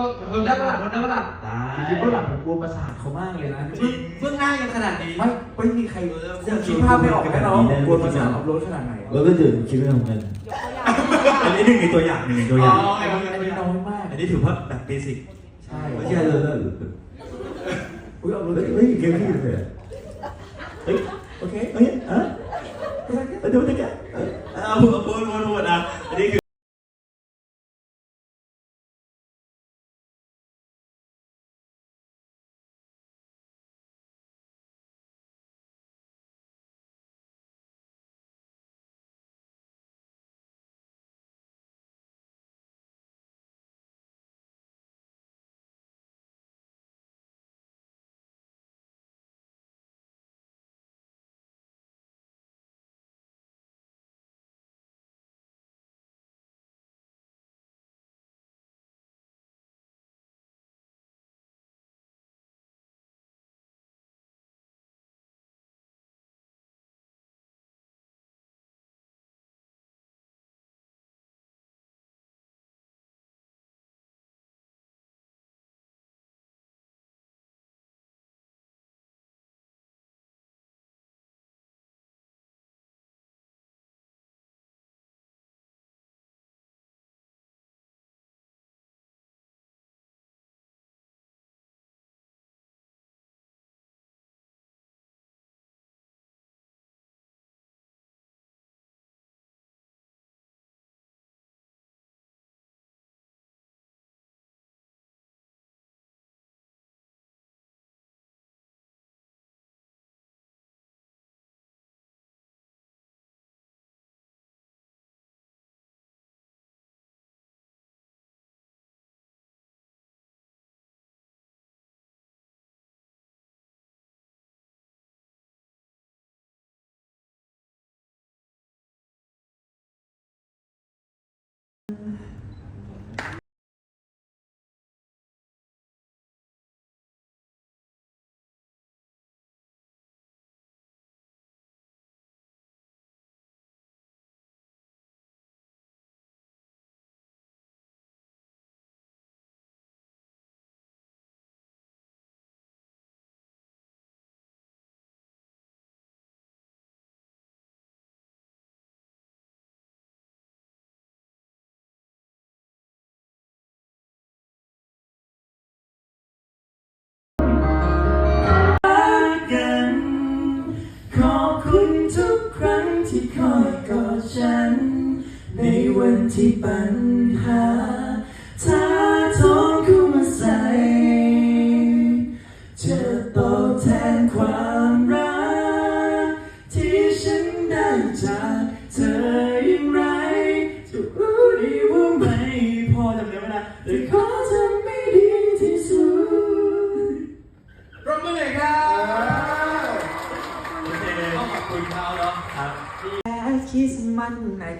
อะผมก็ทนได้ปะล่ะทนได้ปะล่ะได้จริงๆเบื้องหลังผมกลัวประสาทเขามากเลยนะเบื้องเบื้องหน้ายังขนาดนี้ไม่ไม่มีใครคงคิดภาพไม่ออกแน่นอนว่าผมกลัวประสาทอัพโหลดขนาดไหนเราก็ตื่นคิดไม่ตรงกันอันนี้หนึ่งในตัวอย่างหนึ่งในตัวอย่างอ๋ออันนี้อันนี้น้อยมากอันนี้ถือว่าแบบเบสิกใช่ไม่ใช่เลยเลยอุ้ยเอาเฮ้ยเลยเฮ้ยเกมที่เลยเฮ้ยโอเคเฮ้ยอะเดี๋ยวจะแกเอาพูดพูดพูดพูดอ่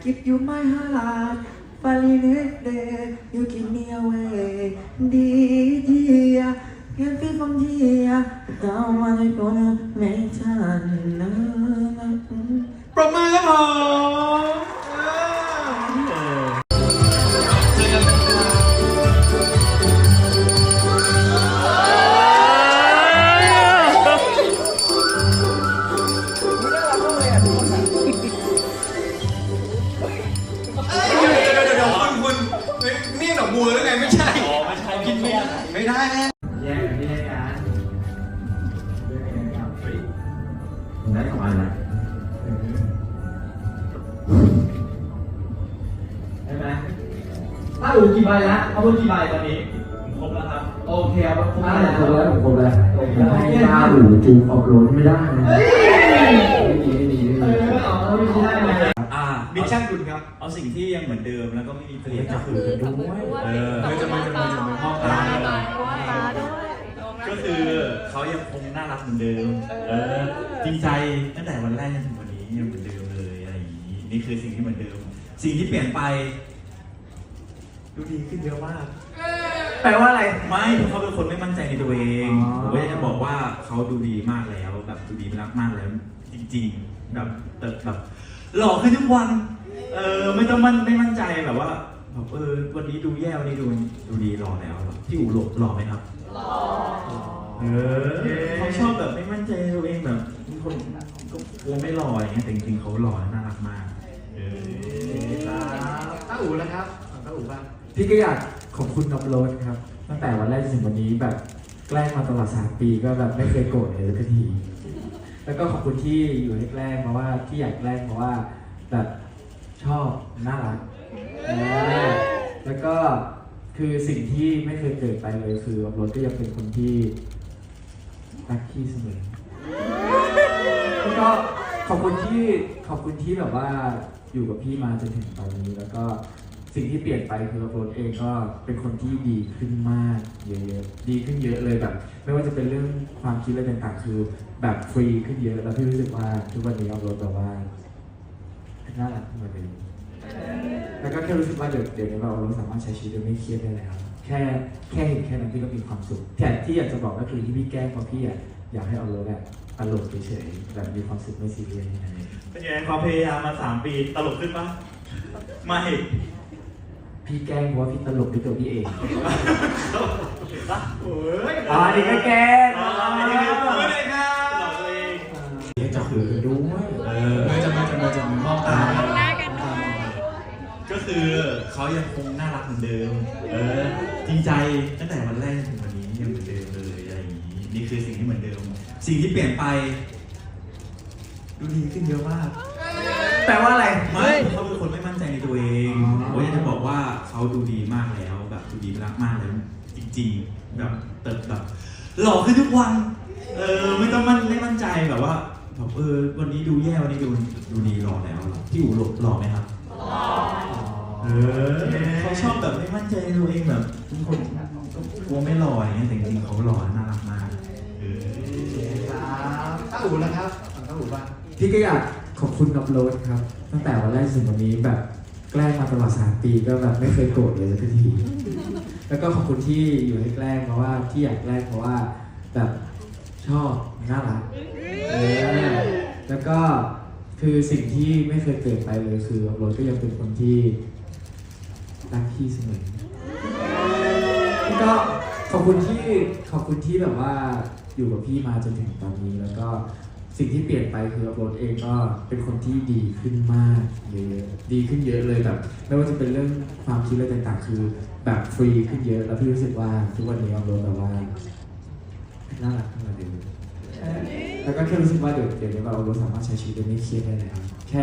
give you my heart but in in there ได้ไม่ได้แน่แยกกันที่รายการได้ของอันละใช่ไหมถ้าอูกี่ใบละเอาพูดกี่ใบตอนนี้ครบแล้วครับโอเคเอาครบอ่าแล้วครบแล้วผมครบแล้วผมให้หน้าหรือจูออกโหลดไม่ได้นะ คุณครับ เอาสิ่งที่ยังเหมือนเดิมแล้วก็ไม่มีเปลี่ยนจะก็คืคืออกันด้วยเออไม่จะไม่จะไม่จะไม่พ่อตาตาตาก็คือเขายังคงน่ารักเหมือนเดิม เออจริงใจตั้งแต่วันแรกจนถึงวันนี้ยังเหมือนเดิมเลยอะไรอย่างนี้นี่คือสิ่งที่เหมือนเดิม สิ่งที่เปลี่ยนไปดูดีขึ้นเยอะมากแปลว่าอะไร ไม่เพราะเขาเป็นคนไม่มั่นใจในตัวเองอ๋อผมก็อยากจะบอกว่าเขาดูดีมากแล้วแบบดูดีมากมากแล้ว จริงๆแบบแบบแบบหล่อขึ้นทุกวัน เออไม่ต้องมั่นไม่มั่นใจแบบว่าแบบเออวันนี้ดูแย่วันนี้ดูดูดีรอแล้วแบบพี่อู๋หลบรอไหมครับรอเออเขาชอบแบบไม่มั่นใจในตัวเองแบบมีคนก็กลัวไม่รออย่างเงี้ยแต่จริงๆเขาหล่อน่ารักมากเออครับต้าอู๋แล้วครับต้าอู๋บ้างพี่ก็อยากขอบคุณน้องโรสครับ ตั้งแต่วันแรกจนถึงวันนี้แบบแกล้งมาตลอดสามปีก็แบบไม่เคยโกรธเลยสักที แล้วก็ขอบคุณที่อยู่ให้แกล้งเพราะว่าที่อยากแกล้งเพราะว่าแบบ ชอบน่ารักเออแล้วก็คือสิ่งที่ไม่เคยเกิดไปเลยคือน้องโรสก็ยังเป็นคนที่รักพี่เสมอแล้วก็ขอบคุณที่ขอบคุณที่แบบว่าอยู่กับพี่มาจนถึงตอนนี้ แล้วก็สิ่งที่เปลี่ยนไปคือโรสเองก็เป็นคนที่ดีขึ้นมากเยอะๆดีขึ้นเยอะเลยแบบ ไม่ว่าจะเป็นเรื่องความคิดอะไรต่างๆ คือแบบฟรีขึ้นเยอะ แล้วพี่รู้สึกว่าทุกวันนี้เอารถแบบว่า น่ารักขึ้นมาเลยแล้วก็แค่รู้สึกว่าเดี๋ยวเดี๋ยวนี้เราเราสามารถใช้ชีวิตโดยไม่เครียดได้แล้วแค่แค่เห็นแค่นั้นพี่ก็มีความสุขแต่ที่อยากจะบอกก็คือที่พี่แกล้งเพราะพี่อะอยากให้เอารถอะตลกเฉยๆแบบมีความสุขไม่ซีเรียสอะไรเป็นไงความพยายามมาสามปีตลกขึ้นปะไม่พี่แกล้งเพราะว่าพี่ตลกด้วยตัวพี่เองโอ้ยอ๋ออันนี้ก็แกล้งอ๋ออัอันนนี้นี้คืคืออไม่ได้ครับ หลอกตัวเองจะขือด้วยเออเออจะมาจะมาจะมองตาก็คือเขายังคงน่ารักเหมือนเดิม เออจริงใจตั้งแต่วันแรกถึงวันนี้ยังเหมือนเดิมเลยอะไรอย่างนี้นี่คือสิ่งที่เหมือนเดิม สิ่งที่เปลี่ยนไป ดูดีขึ้นเยอะมากแปลว่าอะไรไม่เขาเป็นคนไม่มั่นใจในตัวเองผมอยากจะบอกว่าเขาดูดีมากแล้วแบบดูดีรักมากแล้วจริง ๆ แบบเติบแบบหล่อขึ้นทุกวัน เออไม่ต้องมั่นไม่มั่นใจแบบว่า แบบเออวันนี้ดูแย่วันนี้ดูดูดีหล่อแล้วพี่อู๋หล่อหล่อไหมครับเออเขาชอบแบบไม่มั่นใจในตัวเองแบบบางคนก็กลัวไม่หล่ออย่างเงี้ยแต่จริงๆเขาหล่อน่ารักมากเออครับต้าอู๋แล้วครับต้าอู๋บ้างพี่ก็อยากขอบคุณน้องโรสครับ ตั้งแต่วันแรกจนถึงวันนี้แบบแกล้งมาตลอดสามปีก็แบบไม่เคยโกรธเลยสักที แล้วก็ขอบคุณที่อยู่ให้แกล้งเพราะว่าที่อยากแกล้งเพราะว่าแบบชอบน่ารัก เออแล้วก็คือสิ่งที่ไม่เคยเกิดไปเลยคือโรสก็ยังเป็นคนที่รักพี่เสมอแล้วก็ขอบคุณที่ขอบคุณที่แบบว่าอยู่กับพี่มาจนถึงตอนนี้ แล้วก็สิ่งที่เปลี่ยนไปคือโรสเองก็เป็นคนที่ดีขึ้นมากเยอะดีขึ้นเยอะเลยแบบไม่ว่าจะเป็นเรื่องความคิดอะไรต่างๆ คือแบบฟรีขึ้นเยอะ แล้วพี่รู้สึกว่าทุกวันนี้เอารถแบบว่าน่ารักขึ้นมาเดิม แล้วก็แค่รู้สึกว่าเดี๋ยวเดี๋ยวนี้เราเอารถสามารถใช้ชีวิตโดยไม่เครียดได้แล้วแค่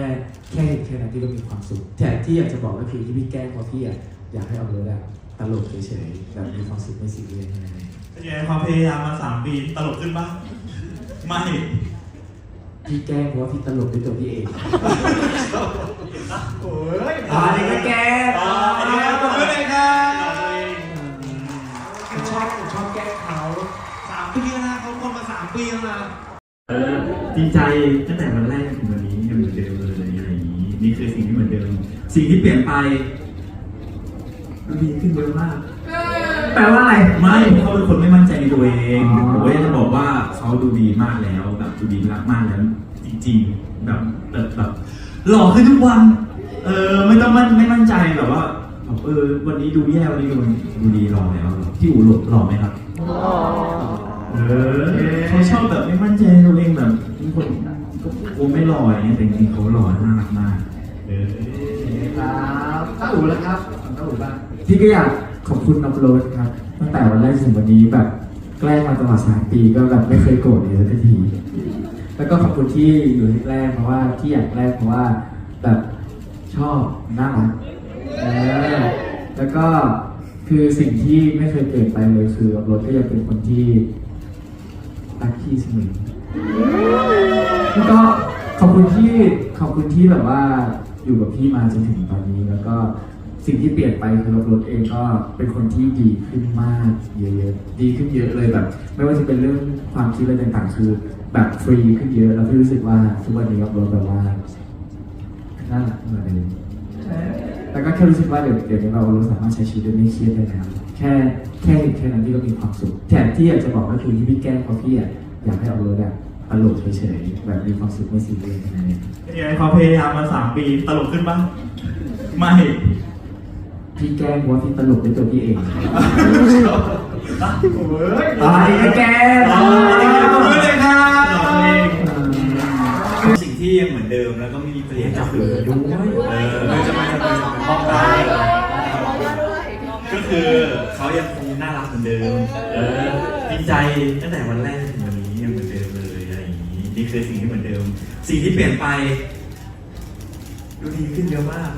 แค่เห็นแค่นั้นพี่ก็มีความสุขแต่ที่อยากจะบอกก็คือที่พี่แกล้งเพราะพี่อะอยากให้เอารถอะตลกเฉยๆแบบมีความสุขไม่ซีเรียสอะไรเป็นไงความพยายามมาสามปีตลกขึ้นปะไม่พี่แกล้งเพราะว่าพี่ตลกด้วยตัวพี่เอง โอ้ยอ๋ออันนี้ก็แกล้ง ปีแล้วนะเออจริงใจตั้งแต่วันแรกถึงวันนี้ยังเหมือนเดิมเลยอะไรอย่างนี้นี่คือสิ่งที่เหมือนเดิม สิ่งที่เปลี่ยนไปดูดีขึ้นเยอะมากแปลว่าอะไรไม่เขาเป็นคนไม่มั่นใจในตัวเองอ๋อผมก็อยากจะบอกว่าเขาดูดีมากแล้วแบบดูดีรักมากแล้วจริงๆแบบแบบแบบหล่อขึ้นทุกวันเออไม่ต้องมั่นไม่มั่นใจแบบว่าแบบเออวันนี้ดูแย่วันนี้ดูดูดีหล่อแล้วพี่อู๋หล่อหล่อไหมครับ เออเขาชอบแบบไม่มั่นใจในตัวเองแบบบางคนก็กลัวไม่หล่ออย่างเงี้ยแต่จริงๆเขาหล่อน่ารักมาก เออครับต้าอู๋แล้วครับต้าอู๋บ้างพี่ก็อยากขอบคุณน้องโรสครับ ตั้งแต่วันแรกจนถึงวันนี้แบบแกล้งมาตลอดสามปีก็แบบไม่เคยโกรธเลยสักที แล้วก็ขอบคุณที่อยู่ให้แกล้งเพราะว่าที่อยากแกล้งเพราะว่าแบบชอบน่ารักเออแล้วก็คือสิ่งที่ไม่เคยเกิดไปเลยคือโรสก็ยังเป็นคนที่ รักพี่เสมอแล้วก็ขอบคุณที่ขอบคุณที่แบบว่าอยู่กับพี่มาจนถึงตอนนี้ แล้วก็สิ่งที่เปลี่ยนไปคือรถเองก็เป็นคนที่ดีขึ้นมากเยอะๆดีขึ้นเยอะเลยแบบ ไม่ว่าจะเป็นเรื่องความคิดอะไรต่างๆ คือแบบฟรีขึ้นเยอะแล้วพี่รู้สึกว่าทุกวันนี้กับรถแบบว่าน่ารักมาเลยแล้วก็แค่รู้สึกว่าเดี๋ยวเดี๋ยวเราเราสามารถใช้ชีวิตโดยไม่เครียดได้แล้ว แค่แค่เห็นแค่นั้นพี่ก็มีความสุขแต่ที่อยากจะบอกก็คือที่พี่แกล้งเพราะพี่อะอยากให้เอารถอะตลกเฉยๆแบบมีความสุขไม่ซีเรียสอะไรเงี้ยเป็นไงความพยายามมาสามปีตลกขึ้นปะไม่พี่แกล้งว่าพี่ตลกด้วยตัวพี่เอง โอ้ยอะไรนะแกตบมือเลยครับสิ่งที่ยังเหมือนเดิมแล้วก็ไม่มีเปลี่ยนก็คือด้วยเออเราจะมาจะเป็นมองตาก็ คือเขายังคงน่ารักเหมือนเดิม เออจริงใจตั้งแต่วันแรกถึงวันนี้ยังเหมือนเดิมเลยอะไรอย่างนี้นี่คือสิ่งที่เหมือนเดิม สิ่งที่เปลี่ยนไป ดูดีขึ้นเยอะมาก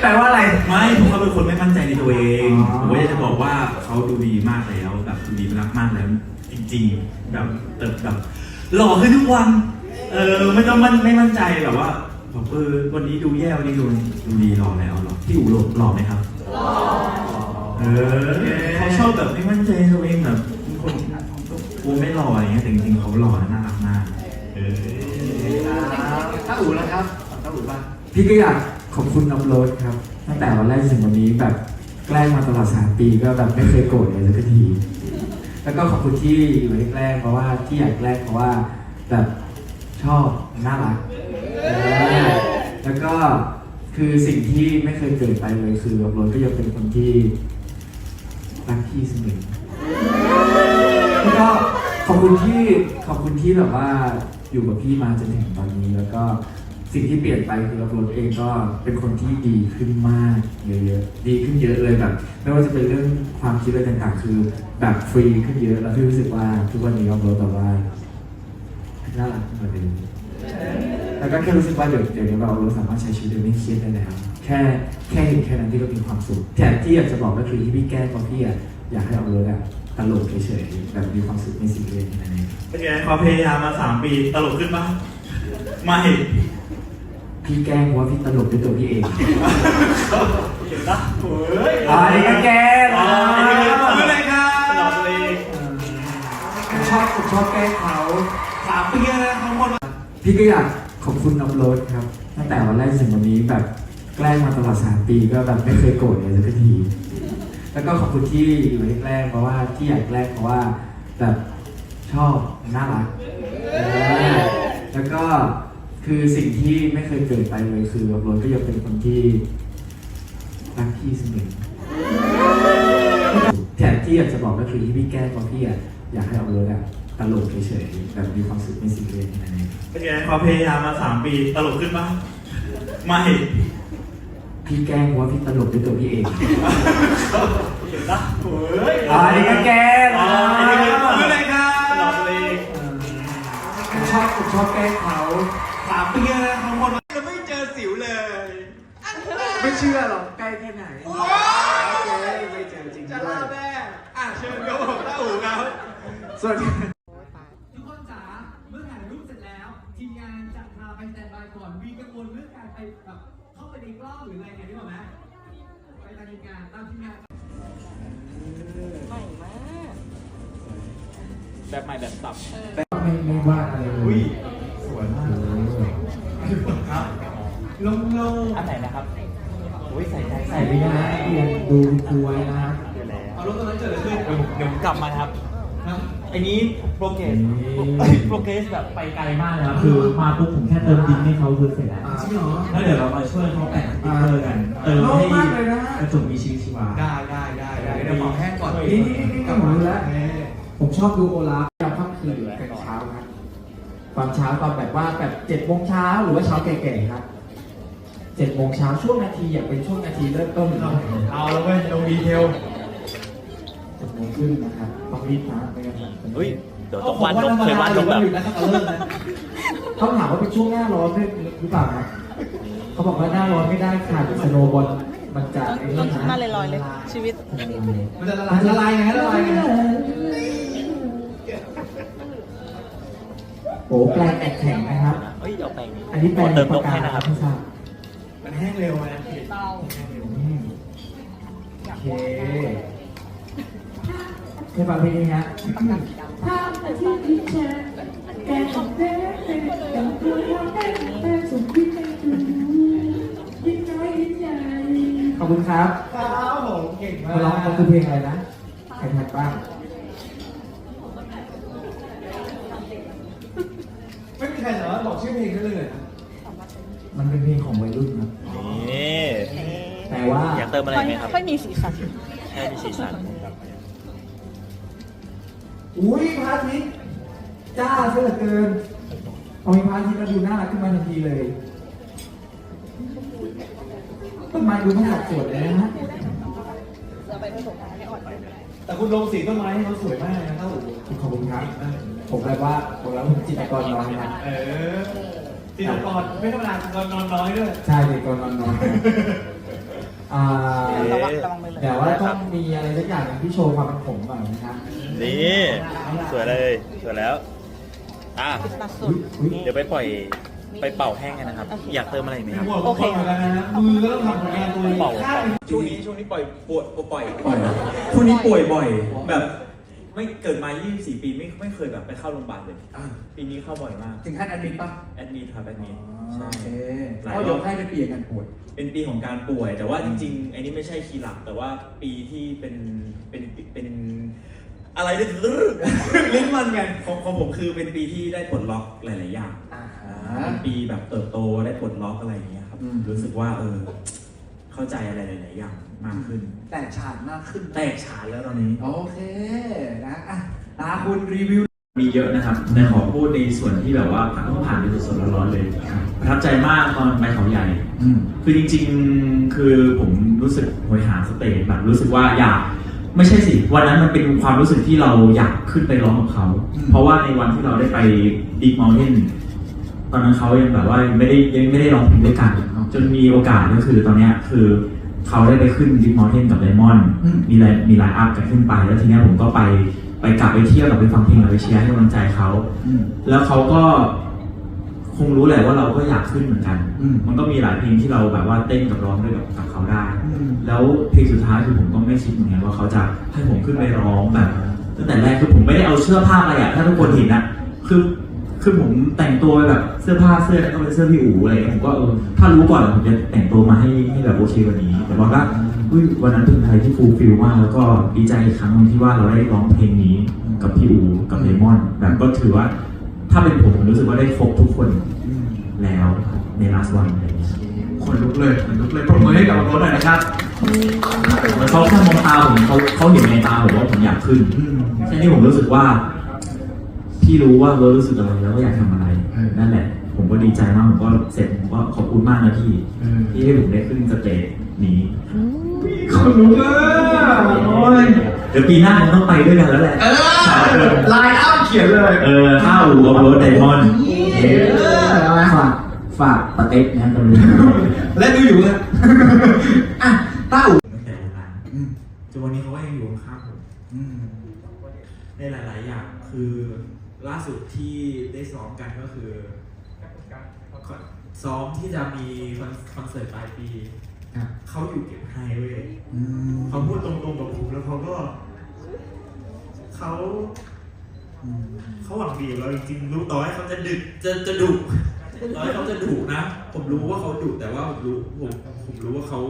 แปลว่าอะไร ไม่ผมเขาเป็นคนไม่มั่นใจในตัวเองอ๋อ ผมก็อยากจะบอกว่าเขาดูดีมากแล้วแบบดูดีมากมากแล้ว จริงๆแบบเติบแบบหล่อขึ้นทุกวัน เออไม่ต้องมั่นไม่มั่นใจแบบว่าบอกเออวันนี้ดูแย่วันนี้ดูดูดีหล่อแล้วหล่อพี่อู๋หล่อหล่อไหมครับหล่อ เออเขาชอบแบบไม่มั่นใจตัวเองแบบเป็นคนกูไม่หล่ออะไรเงี้ยแต่จริงๆเขาหล่อและน่ารักมากเออถ้าอู๋แล้วครับถ้าอู๋บ้างพี่ก็อยากขอบคุณน้องโรสครับ ตั้งแต่วันแรกจนถึงวันนี้แบบแกล้งมาตลอดสามปีก็แบบไม่เคยโกรธเลยสักที แล้วก็ขอบคุณที่อยู่ให้แกล้งเพราะว่าที่อยากแกล้งเพราะว่าแบบชอบน่ารัก แล้วก็คือสิ่งที่ไม่เคยเกิดไปเลยคือน้องโรสก็ยังเป็นคนที่ รักพี่เสมอแล้วก็ขอบคุณที่ขอบคุณที่แบบว่าอยู่กับพี่มาจนถึงตอนนี้ แล้วก็สิ่งที่เปลี่ยนไปคือเราตัวเองก็เป็นคนที่ดีขึ้นมากเยอะๆดีขึ้นเยอะเลยแบบ ไม่ว่าจะเป็นเรื่องความคิดอะไรต่างๆ คือแบบฟรีขึ้นเยอะแล้วพี่รู้สึกว่าทุกวันนี้เราแบบว่าน่ารักขึ้นกว่าเดิมแล้วก็แค่รู้สึกว่าเดี๋ยวเดี๋ยวนี้เราเราสามารถใช้ชีวิตโดยไม่เครียดได้แล้ว ค่แค่เห็นแค่นั้นที่เรามีความสุขแต่ที่อยากจะบอกก็คือที่พี่แก้เพราะพี่อะอยากให้เอารถอะตลกเฉยๆแบบมีความสุขในสิ่งเรียนนั่นเองเป็นไงความพยายามมาสามปีตลกขึ้นปะไม่พี่แกล้งว่าพี่ตลกด้วยตัวพี่เองเห็นปะโอ้ยอะไรกันแกอ๋ออันนี้คือตบมือเลยครับตลอดตัวเองผมชอบผมชอบแกล้งเขาสามปีแล้วนะทั้งหมดพี่ก็อยากขอบคุณน้องโรสครับตั้งแต่วันแรกจนถึงวันนี้แบบ แกล้งมาตลอดสามปีก็แบบไม่เคยโกรธเลยสักที แล้วก็ขอบคุณที่อยู่ให้แกล้งเพราะว่าที่อยากแกล้งเพราะว่าแบบชอบน่ารัก แล้วก็คือสิ่งที่ไม่เคยเกิดไปเลยคือรสก็ยังเป็นคนที่รักพี่เสมอแต่ที่อยากจะบอกก็คือที่พี่แกล้งเพราะพี่อะอยากให้เอารถอะตลกเฉยๆแบบมีความสุขในสิ่งเรียนนั่นเองเป็นไงความพยายามมาสามปีตลกขึ้นปะไม่ พี่แกล้งว่าพี่ตลกด้วยตัวพี่เองเห็นปะโอ้ยอะไรกันแกอ๋ออันนี้คือตบมือเลยครับตลอดตัวเองผมชอบผมชอบแกล้งเขาสามปีแล้วนะทั้งหมดยังไม่เจอสิวเลย ไม่เชื่อหรอกใกล้แค่ไหนว้าวไม่เจอจริงจะด้วล่ายแม่อะเชิญครับผมถ้าอู๋ครับสวัสดีทุกคนจ๋าเมื่อถ่ายรูปเสร็จแล้ว ทีมงานจะพาไปสแตนบายก่อนวีกังวลเรื่องการไปแบบ เข้าไปในกล้องหรืออะไรไงนึกออกไหมไปตามทีมงานตามทีมงานแบบใหม่แบบสับไม่ไม่ว่าอะไรเลยอุ้ยสวยมากลงลงอันไหนนะครับอุ้ยใส่ใจใส่ไปนะเรียนดูครูไว้นะเอารถตอนนั้นเกิดอะไรขึ้นเดี๋ยวผมกลับมาครับไอ้นี้โปรเกรสโปรเกรสแบบไปไกลมากเลยครับคือมาปุ๊บผมแค่เติมดินให้เขาคือเสร็จแล้วจริงเหรอ แล้วเดี๋ยวเรามาช่วยเขาแปะสติ๊กเกอร์กัน เติมให้โล่งมากเลยนะกระจกมีชีวิตชีวา ได้ได้ได้ได้เดี๋ยวขอแห้งก่อนนี่นี่นี่ผมรู้แล้ว ผมชอบดูโอลาฟยามค่ำคืนหรือกันเช้าครับตอนเช้าตอนแบบว่าแบบเจ็ดโมงเช้าหรือว่าเช้าแก่ๆครับเจ็ดโมงเช้าช่วงนาทีอยากเป็นช่วงนาทีเริ่มต้นครับเอาแล้วเว้ยลงดีเทล เจ็ดโมงครึ่งนะครับต้องรีบนะไม่งั้นผมเฮ้ยเดี๋ยวต้องวาดนกเคยวาดนกแบบเขาถามว่าเป็นช่วงหน้าร้อนด้วยหรือเปล่าครับเขาบอกว่าหน้าร้อนไม่ได้ค่ะเดี๋ยวสโนว์บอลมันจะไอ้ต้นี่นทุนนะมาลอยๆเลย ชีวิต มันจะละลายละลายไงละลายไงโอ้แปลงแข็งนะครับ เฮ้ยเอาไปอันนี้แปลงเติมนกให้นะครับไม่ทราบมันแห้งเร็วไงอืมโอเค เคยฟังเพลงนี้ฮะขอบคุณครับครับผมเก่งมามาร้องเขาคือเพลงอะไรนะใครทักบ้างไม่มีใครสามารถบอกชื่อเพลงได้เลยเหรอมันเป็นเพลงของวัยรุ่นครับนี่แต่ว่าอยากเติมอะไรไหมครับค่อยมีสีสันแค่มีสีสัน อุ้ยพระอาทิตย์จ้าซะเหลือเกินพอมีพระอาทิตย์แล้วดูน่ารักขึ้นมาทันทีเลยต้นไม้ดูไม่สัดส่วนเลยนะฮะเราไปผสมกันให้อ่อนแต่คุณลงสีต้นไม้ให้เขาสวยมากนะครับขอบคุณครับ ผมแบบว่าผมแล้วผมจิตรกรน้อยนะเออจิตรกรไม่ธรรมดาจิตรกรนอนน้อยด้วยใช่จิตรกรน้อยอ่าระวังระวังไปเลยแต่ว่าต้องมีอะไรสักอย่างหนึ่งที่โชว์ความเป็นผมก่อนนะครับ นี่สวยเลยสวยแล้วอะตัดสุอุ๊ดยอุ๊ยเดี๋ยวไปปล่อยไปเป่าแห้งกันนะครับ อยากเติมอะไรไหมครับหัวโอเคเหมือนกันนะฮะมือก็ต้องทำผลงานตัวเองเป่าข้างหนึ่งช่วงนี้ช่วงนี้ปล่อยป่วยป่วยปล่อยเหรอช่วงนี้ป่วยบ่อยแบบ ไม่เกิดมา 24 ปีไม่ไม่เคยแบบไปเข้าโรงพยาบาลเลยอ่าปีนี้เข้าบ่อยมาก ถึงขั้นแอดมิดปะแอดมิดครับแอดมิดใช่โอเคหลายก็รอบยกให้เป็นเปลี่ยนกันปวดเป็นปีของการป่วย แต่ว่าจริงๆอันนี้ไม่ใช่คีย์หลัก แต่ว่าปีที่เป็นเป็นเป็น อะไรเนี่ยลิ้นมันไงของของผมคือเป็นปีที่ได้ปลดล็อกหลาย ๆ อย่างอ่าเป็นปีแบบเติบโตได้ปลดล็อกอะไรอย่างเงี้ยครับ อืม รู้สึกว่าเออ เข้าใจอะไรหลาย ๆ อย่างมากขึ้น แตกฉานมากขึ้น แตกฉานแล้วตอนนี้ โอเคนะอะตาคุณรีวิว มีเยอะนะครับ แต่ขอพูดในส่วนที่แบบว่าผ่านผ่านไปสดๆร้อนๆเลย ประทับใจมากตอนไปเขาใหญ่อืมคือจริงๆ คือผมรู้สึกโหยหาสเตจแบบรู้สึกว่าอยาก ไม่ใช่สิวันนั้นมันเป็นความรู้สึกที่เราอยากขึ้นไปร้องกับเขาอืมเพราะว่าในวันที่เราได้ไปดีมอลเทนตอนนั้นเขายังแบบว่ายังไม่ได้ยังไม่ได้ร้องเพลงด้วยกันจนมีโอกาสก็คือตอนเนี้ยคือเขาได้ไปขึ้นดีมอลเทนกับไดมอนด์มีไลน์มีไลน์อัพกันขึ้นไป แล้วทีเนี้ยผมก็ไปไปกลับไปเที่ยวกลับไปฟังเพลงกลับไปเชียร์ให้กำลังใจเขาอืมแล้วเขาก็ค งรู้แหละว่าเราก็อยากขึ้นเหมือนกัน อืม มันก็มีหลายเพลงที่เราแบบว่าเต้นกับร้องด้วยกับกับเขาได้ อืม แล้วเพลงสุดท้ายคือผมก็ไม่คิดเหมือนกันว่าเขาจะให้ผมขึ้นไปร้องแบบตั้งแต่แรกคือผมไม่ได้เอาเสื้อผ้าอะไรอะถ้าทุกคนเห็นนะคือคือผมแต่งตัวแบบเสื้อผ้าเสื้อก็เป็นเสื้อพี่อู๋อะไรเงี้ยผมก็เออถ้ารู้ก่อนผมจะแต่งตัวมาให้ให้แบบโอเคกว่านี้ แต่ว่าก็อุ๊ยวันนั้นเป็นอะไรที่ฟูลฟิลมากแล้วก็ดีใจอีกครั้งหนึงที่ว่าเราได้ร้องเพลงนี้กับพี่อู๋กับเลมอนแบบก็ถือว่า ถ้าเป็นผมผมรู้สึกว่าได้ครบทุกคนอืมแล้วใน last one อะไรเงี้ยคนลุกเลยคนลุกเลยปรบมือให้กับรถหน่อยนะครับเหมือนเขาแค่มองตาผมเขาเขาเห็นในตาผมว่าผมอยากขึ้นอืมแค่นี้ผมรู้สึกว่า พี่รู้ว่าเรารู้สึกอะไรแล้วก็อยากทำอะไรเออนั่นแหละ ผมก็ดีใจมาก ผมก็เสร็จผมก็ขอบคุณมากนะพี่เออที่ให้ผมได้ขึ้นสเตจนี้ คนลุกเลยโอ้ยเดี๋ยวปีหน้ามันต้องไปด้วยกันแล้วแหละ เออไลน์อัพเขียนเลย เออข้าวอูกับรถไดมอนด์เออเอาไหมฝากฝากปาเต็กนะตรงนี้และดูอยู่เลยอะต้าอู๋ตั้งแต่วันนั้นอืมจนวันนี้เขาก็ยังอยู่ข้างๆผมอืมในหลาย ๆ อย่างคือล่าสุดที่ได้ซ้อมกันก็คือ ซ้อมที่จะมีคอนคอนเสิร์ตปลายปีครับ เขาอยู่เก็บไฮเว้ยอืมเขาพูดตรงๆกับผมแล้วเขาก็เขาอืมเขาหวังดีกับเราจริงๆรู้ต่อให้เขาจะดึกจะจะดุต่อให้เขาจะดุนะ ผมรู้ว่าเขาดุแต่ว่าผมรู้ผมผมรู้ว่าเขา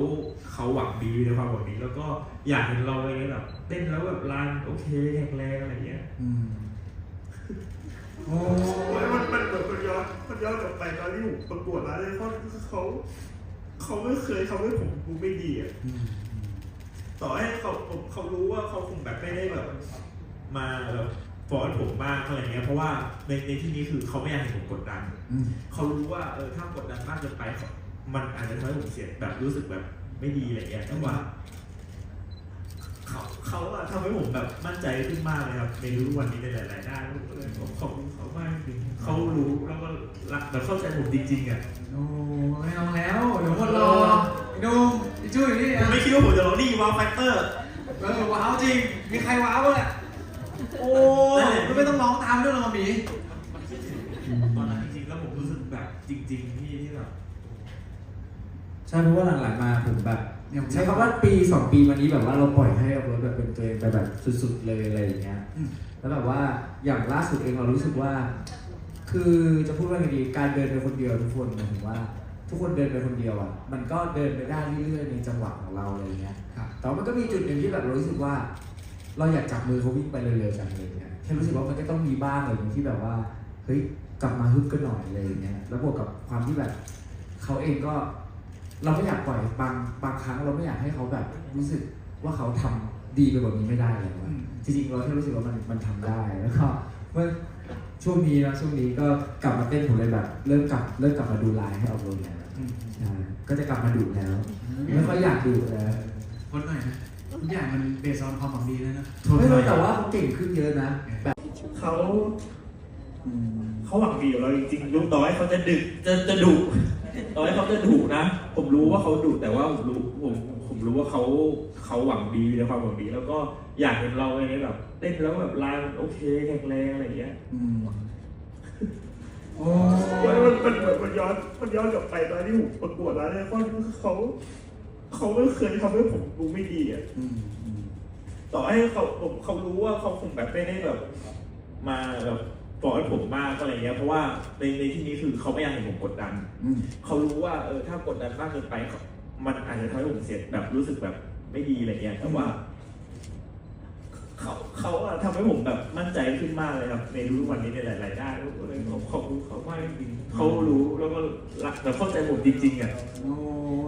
เขาหวังดีในความหวังดีแล้วก็อยากเห็นเราอะไรเงี้ยแบบเต้นแล้วแบบลานโอเคแข็งแรงอะไรเงี้ยอืมโอ้มันมันมันแบบมันย้อนมันย้อนกลับไปตอนที่ผมประกวดแล้วเลยเขาเขา เขาไม่เคยเขาไม่ผมดูไม่ดีอะอืมต่อให้เขาผมเขารู้ว่าเขาคงแบบไม่ได้แบบ มาแบบฟอนผมมากอะไรเงี้ยเพราะว่าในในที่นี้คือเขาไม่อยากเห็นผมกดดันอืมเขารู้ว่าเออถ้ากดดันมากเกินไปเขามันอาจจะทำให้ผมเสียแบบรู้สึกแบบไม่ดีอะไรเงี้ยแต่ว่า เขาเขาอะทำให้ผมแบบมั่นใจขึ้นมากเลยครับในทุกวันนี้ในหลายๆด้านผมก็เลยขอบขอบคุณเขามากจริงเขารู้แล้วก็รักแบบเข้าใจผมจริงๆอะโอ้ไม่เอาแล้ว เดี๋ยวคนรอพี่นุ่มพี่จุ้ยนี่ผมอะไม่คิดว่าผมจะร้องดีว้าวแฟกเตอร์เออว้าวจริง มีใครว้าวบ้างอะโอ้ยไม่ต้องร้องตามด้วยหรอกหมีตอนนั้นจริงๆแล้วผมรู้สึกแบบจริง ๆ ที่ที่แบบ ใช่เพราะว่าหลังๆมาผมแบบ ใช้คำว่าปีสองปีมานี้แบบว่าเราปล่อยให้เอารถแบบเป็นตัวเองไปแบบสุดๆเลยอะไรอย่างเงี้ยแล้วแบบว่าอย่างล่าสุดเองเรารู้สึกว่า คือจะพูดว่าไงดีการเดินไปคนเดียวทุกคนหมายถึงว่า ทุกคนเดินไปคนเดียวอะมันก็เดินไปได้เรื่อยๆในจังหวะของเราอะไรเงี้ยครับแต่ว่ามันก็มีจุดหนึ่งที่แบบเรารู้สึกว่า เราอยากจับมือเขาวิ่งไปเร็วๆจังเลยเนี่ยแค่รู้สึกว่ามันก็ต้องมีบ้างอะไรอย่างที่แบบว่าเฮ้ยกลับมาฮึบกันหน่อยอะไรอย่างเงี้ยแล้วบวกกับความที่แบบเขาเองก็ เราไม่อยากปล่อยบางบางครั้งเราไม่อยากให้เขาแบบรู้สึกว่าเขาทำดีไปกว่านี้ไม่ได้เลยว่ะจริงๆเราแค่รู้สึกว่ามันมันทำได้แล้วก็เมื่อช่วงนี้นะช่วงนี้ก็กลับมาเต้นผมเลยแบบเริ่มกลับเริ่มกลับมาดูไลน์ให้ออกโรแล้วใช่ก็จะกลับมาดูแล้วไม่ค่อยอยากดูแล้วคนหน่อยนะทุกอย่างมันเบสออนความหวังดีแล้วนะไม่รู้แต่ว่าเขาเก่งขึ้นเยอะนะแบบเขาเขาหวังดีกับเราจริงๆลูกต่อให้เขาจะดึกจะจะดุ ต่อให้เขาจะดุนะ ผมรู้ว่าเขาดุแต่ว่าผมรู้ผมผมรู้ว่าเขาเขาหวังดีในความหวังดี แล้วก็อยากเห็นเราในแบบเต้นแล้วแบบลายมันโอเคแข็งแรงอะไรอย่างเงี้ยโอ้มันมันมันมันมันย้อนมันย้อนกลับไปตอนที่ผมประกวดแล้วเนี่ยว่าเขาเขาไม่เคยทำให้ผมดูไม่ดีอะต่อให้เขาผมเขารู้ว่าเขาคงแบบไม่ได้แบบ มาแบบบอ กให้ผมมากอะไรเงี้ยเพราะว่าในในที่นี้คือเขาไม่อยากเห็นผมกดดันเขารู้ว่าเออถ้ากดดันมากเกินไปเขามันอาจจะทำให้ผมเสียแบบรู้สึกแบบไม่ดีอะไรเงี้ยแต่ว่า เขาเขาอะทำให้ผมแบบมั่นใจขึ้นมากเลยครับ ในทุกวันนี้ในหลายๆด้านก็เลยขอบคุณเขามากจริงๆเขารู้แล้วก็รักแต่เข้าใจผมจริงๆอะโอ้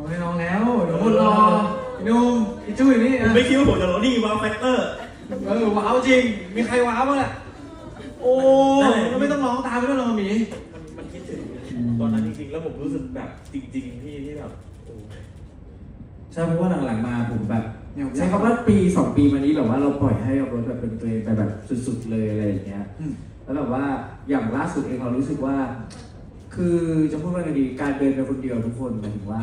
ไม่ลองแล้วเดี๋ยวคนรอพี่นุ่มพี่จุ้ยนี่ผมนะไม่คิดว่าผมจะร้องนี่ว้าวแฟกเตอร์ เออว้าวจริง มีใครว้าวบ้างอะ โอ้เราไม่ต้องร้องตามไม่ต้องร้องหมีมันมันคิดถึงตอนนั้นจริงๆ แล้วผมรู้สึกแบบจริงๆที่ที่แบบโอ้ใช่เพราะว่าหลังๆมาผมแบบใช้คำว่าปีสองปีมานี้แบบว่าเราปล่อยให้รถแบบเป็นตัวเองไปแบบสุดๆเลยอะไรอย่างเงี้ยแล้วแบบว่าอย่างล่าสุดเองเรารู้สึกว่า คือจะพูดว่าไงดีการเดินไปคนเดียวทุกคนหมายถึงว่า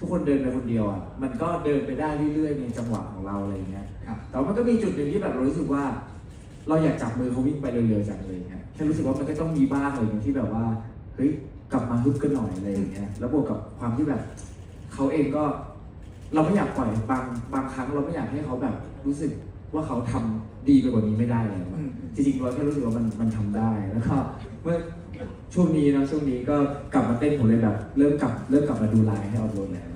ทุกคนเดินไปคนเดียวอะมันก็เดินไปได้เรื่อยๆในจังหวะของเราอะไรอย่างเงี้ยครับแต่ว่ามันก็มีจุดหนึ่งที่แบบเรารู้สึกว่า เราอยากจับมือเขาวิ่งไปเร็วๆจังเลยอย่างเงี้ยแค่รู้สึกว่ามันก็ต้องมีบ้างอะไรอย่างเงี้ยที่แบบว่าเฮ้ยกลับมาฮึบกันหน่อยอะไรอย่างเงี้ยแล้วบวกกับความที่แบบเขาเองก็ เราไม่อยากปล่อยบางบางครั้งเราไม่อยากให้เขาแบบรู้สึกว่าเขาทำดีไปกว่านี้ไม่ได้แล้วอะจริงๆเราแค่รู้สึกว่ามันมันทำได้แล้วก็เมื่อช่วงนี้นะช่วงนี้ก็กลับมาเต้นผมเลยแบบ เริ่มกลับเริ่มกลับมาดูไลน์ให้ออกโรแล้ว